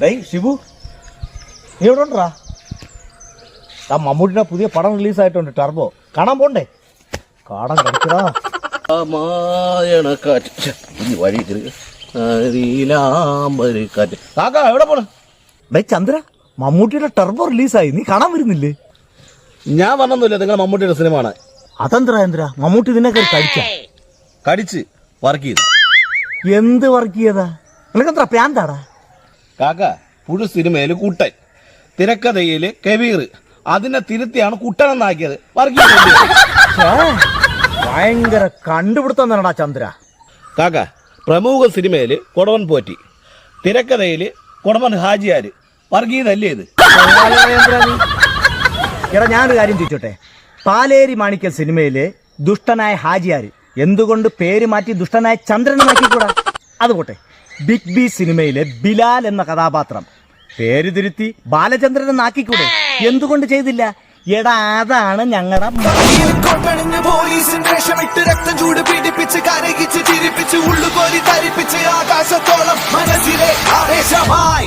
ഡേയ് ഷിബു. നീ എവിടെ ഉണ്ടാ ആ മമ്മൂട്ടിയുടെ പുതിയ പടം റിലീസായിട്ടുണ്ട് ടർബോ. കാണാൻ പോണ്ടേ? കാണാൻ മായണക്കാറ്റ് വഴി കാറ്റ്. കാക്ക എവിടെ പോണ്? ഡേ ചന്ദ്ര മമ്മൂട്ടിയുടെ ടർബോ റിലീസായി. നീ കാണാൻ വരുന്നില്ലേ? ഞാൻ വന്നൊന്നുമില്ല നിങ്ങൾ മമ്മൂട്ടിയുടെ സിനിമ ആണ്. അതെന്താ എന്തിനാ മമ്മൂട്ടി ഇതിനൊക്കെ കടിച്ച? കടിച്ച് വർക്ക് ചെയ്തു. എന്ത് വർക്ക് ചെയ്താ നിനക്കെന്താ പ്രാന്താടാ? കാക്ക പുഴു സിനിമയിൽ കുട്ടൻ. തിരക്കഥയിൽ കബീർ. അതിനെ തിരുത്തിയാണ് കുട്ടൻ എന്നാക്കിയത്. ഭയങ്കര കണ്ടുപിടുത്തം തന്നെടാ ചന്ദ്ര. കാക്ക പ്രമുഖ സിനിമയിൽ കൊടവൻ പോറ്റി. തിരക്കഥയിൽ കൊടവൻ ഹാജിയാര്. വർഗീയതല്ലേ ഇത്. എടാ ഞാനൊരു കാര്യം ചോദിച്ചോട്ടെ. പാലേരി മാണിക്യ സിനിമയിലെ ദുഷ്ടനായ ഹാജിയാര് എന്തുകൊണ്ട് പേര് മാറ്റി ദുഷ്ടനായ ചന്ദ്രനെ മാറ്റിക്കൂടാ? അതുപോട്ടെ ബിഗ് ബി സിനിമയിലെ ബിലാൽ എന്ന കഥാപാത്രം. പേര് തിരുത്തി ബാലചന്ദ്രനെ നാക്കിക്കൂടെ? എന്തുകൊണ്ട് ചെയ്തില്ല? എടാ അതാണ് ഞങ്ങളുടെ ആകാശത്തോളം മനസ്സിലെ ആവേശമായി.